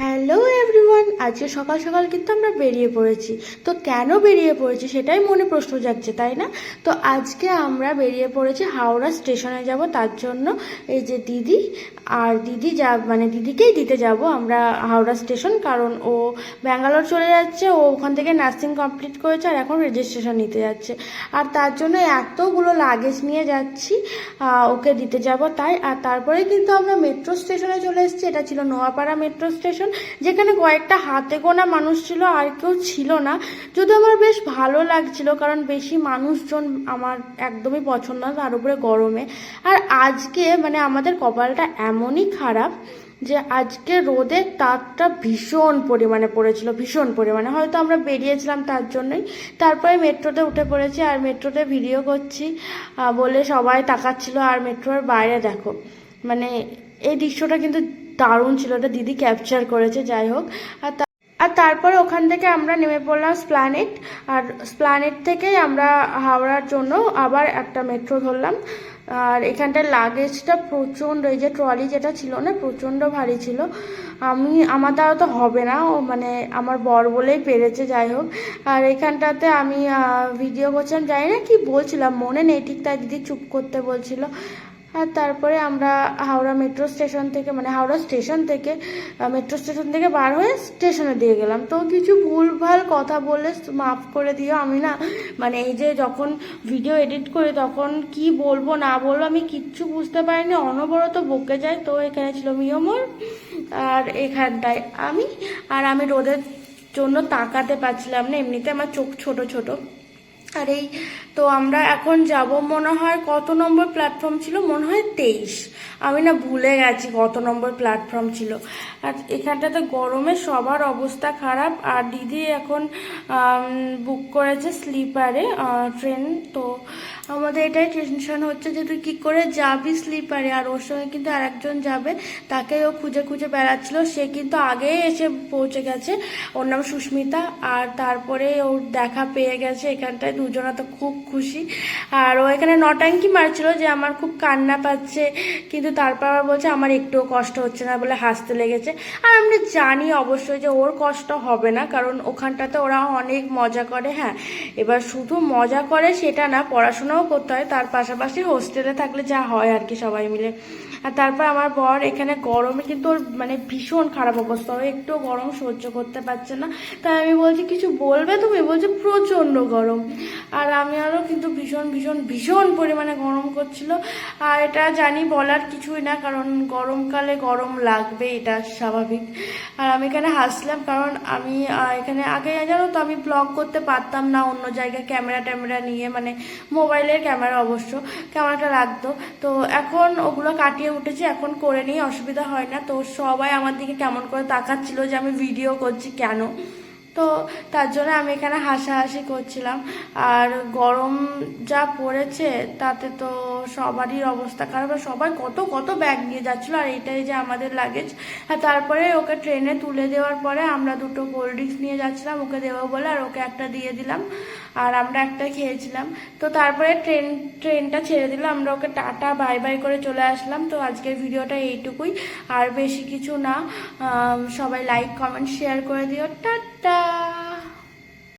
Hello everyone, আজকে সকাল সকাল কিন্তু আমরা বেরিয়ে পড়েছি। তো কেন বেরিয়ে পড়েছি সেটাই মনে প্রশ্ন যাচ্ছে তাই না? তো আজকে আমরা বেরিয়ে পড়েছি হাওড়া স্টেশনে যাব, তার জন্য এই যে দিদি, আর দিদি যা মানে দিদিকেই দিতে যাব আমরা হাওড়া স্টেশন, কারণ ও ব্যাঙ্গালোর চলে যাচ্ছে, ও ওখান থেকে নার্সিং কমপ্লিট করেছে, আর এখন রেজিস্ট্রেশন নিতে যাচ্ছে। আর তার জন্য এতগুলো লাগেজ নিয়ে যাচ্ছি ওকে দিতে যাব তাই, আর তারপরে কিন্তু আমরা মেট্রো স্টেশনে চলে এসেছি, এটা ছিল নোয়াপাড়া মেট্রো স্টেশন যেখানে কয়েকটা হাতে গোনা মানুষ ছিল আর কেউ ছিল না। যদি আমার বেশ ভালো লাগছিল, কারণ বেশি মানুষজন আমার একদমই পছন্দ না, তার উপরে গরমে। আর আজকে মানে আমাদের কপালটা এমনই খারাপ যে আজকে রোদের তাপটা ভীষণ পরিমাণে পড়েছিল, ভীষণ পরিমাণে। হয়তো আমরা বেরিয়েছিলাম তার জন্যই। তারপরে মেট্রোতে উঠে পড়েছি আর মেট্রোতে ভিডিও করছি বলে সবাই তাকাচ্ছিল। আর মেট্রোর বাইরে দেখো মানে এই দৃশ্যটা কিন্তু দারুণ ছিল। ওটা দিদি ক্যাপচার করেছে, যাই হোক। আর আর তারপরে ওখান থেকে আমরা নেমে পড়লাম স্প্লানেট আর স্প্লানেট থেকেই আমরা হাওড়ার জন্য আবার একটা মেট্রো ধরলাম। আর এখানটার লাগেজটা প্রচণ্ড, এই যে ট্রলি যেটা ছিল না, প্রচণ্ড ভারী ছিল। আমি, আমার দ্বারা তো হবে না, ও মানে আমার বর বলেই পেরেছে, যাই হোক। আর এখানটাতে আমি ভিডিও করছিলাম, জানি না কি বলছিলাম, মনে নেই, ঠিক তাই দিদি চুপ করতে বলছিল। আর তারপরে আমরা হাওড়া মেট্রো স্টেশন থেকে মানে হাওড়া স্টেশন থেকে মেট্রো স্টেশন থেকে বার হয়ে স্টেশনে দিয়ে গেলাম। তো কিছু ভুলভাল কথা বলে মাফ করে দিও। আমি না মানে এই যে যখন ভিডিও এডিট করি তখন কি বলব, না বলব, আমি কিচ্ছু বুঝতে পারিনি। অনবরত বকে যায়। তো এখানে ছিল মিয়মর আর এখানটায় আমি। আর আমি রোদের জন্য তাকাতে পারছিলাম না। এমনিতে আমার চোখ ছোট ছোট। আর এই, তো আমরা এখন যাব, মনে হয় কত নম্বর প্ল্যাটফর্ম ছিল? মনে হয় তেইশ। আমি না ভুলে গেছি কত নম্বর প্ল্যাটফর্ম ছিল। আর এখানটাতে গরমে সবার অবস্থা খারাপ। আর দিদি এখন বুক করেছে স্লিপারে ট্রেন তো আমাদের এটাই টেনশন হচ্ছে যে তুই কী করে যাবি স্লিপারে আর ওর সঙ্গে কিন্তু আরেকজন যাবে তাকে ও খুঁজে খুঁজে বেড়াচ্ছিল। সে কিন্তু আগেই এসে পৌঁছে গেছে। ওর নাম সুস্মিতা। আর তারপরে ওর দেখা পেয়ে গেছে এখানটায়। দুজনা তো খুব খুশি। আর ও এখানে নটাঙ্কি মারছিল যে আমার খুব কান্না পাচ্ছে, কিন্তু তারপর আবার বলছে, আমার একটুও কষ্ট হচ্ছে না বলে হাসতে লেগেছে। আর আমরা জানি অবশ্যই যে ওর কষ্ট হবে না, কারণ ওখানটাতে ওরা অনেক মজা করে হ্যাঁ। এবার শুধু মজা করে সেটা না, পড়াশোনাও করতে হয়, তার পাশাপাশি হোস্টেলে থাকলে যা হয় আর কি সবাই মিলে। আর তারপর আমার বর এখানে গরমে কিন্তু ওর মানে ভীষণ খারাপ অবস্থা, ও একটু গরম সহ্য করতে পারছে না। তাই আমি বলছি, কিছু বলবে তুমি? বলছে, প্রচণ্ড গরম। আর আমি আরও কিন্তু ভীষণ ভীষণ ভীষণ পরিমাণে গরম করছিল। আর এটা জানি বলার কিছুই না, কারণ গরমকালে গরম লাগবে, এটা স্বাভাবিক। আর আমি এখানে হাসলাম, কারণ আমি এখানে আগে জানো তো আমি ব্লগ করতে পারতাম না, অন্য জায়গায় ক্যামেরা ট্যামেরা নিয়ে মানে মোবাইলের ক্যামেরা অবশ্য, ক্যামেরাটা রাখতো তো এখন ওগুলো কাটিয়ে উঠেছি, এখন করে নিই, অসুবিধা হয় না। তো সবাই আমার দিকে কেমন করে তাকাচ্ছিল যে আমি ভিডিও করছি কেন? তো তার জন্য আমি এখানে হাসাহাসি করছিলাম। আর গরম যা পড়েছে, তাতে তো সবারই অবস্থা খারাপ। আর সবাই কত কত ব্যাগ নিয়ে যাচ্ছিল, আর এটাই যে আমাদের লাগেজ আর তারপরে ওকে ট্রেনে তুলে দেওয়ার পরে আমরা দুটো কোল্ড ড্রিঙ্কস নিয়ে যাচ্ছিলাম, ওকে দেবো বলে, আর ওকে একটা দিয়ে দিলাম। আর আমরা একটা খেয়েছিলাম। তো তারপরে ট্রেন, ট্রেনটা ছেড়ে দিলাম আমরা ওকে টাটা বাই বাই করে চলে আসলাম। তো আজকের ভিডিওটা এইটুকুই। আর বেশি কিছু না। সবাই লাইক কমেন্ট শেয়ার করে দিও। টাটা!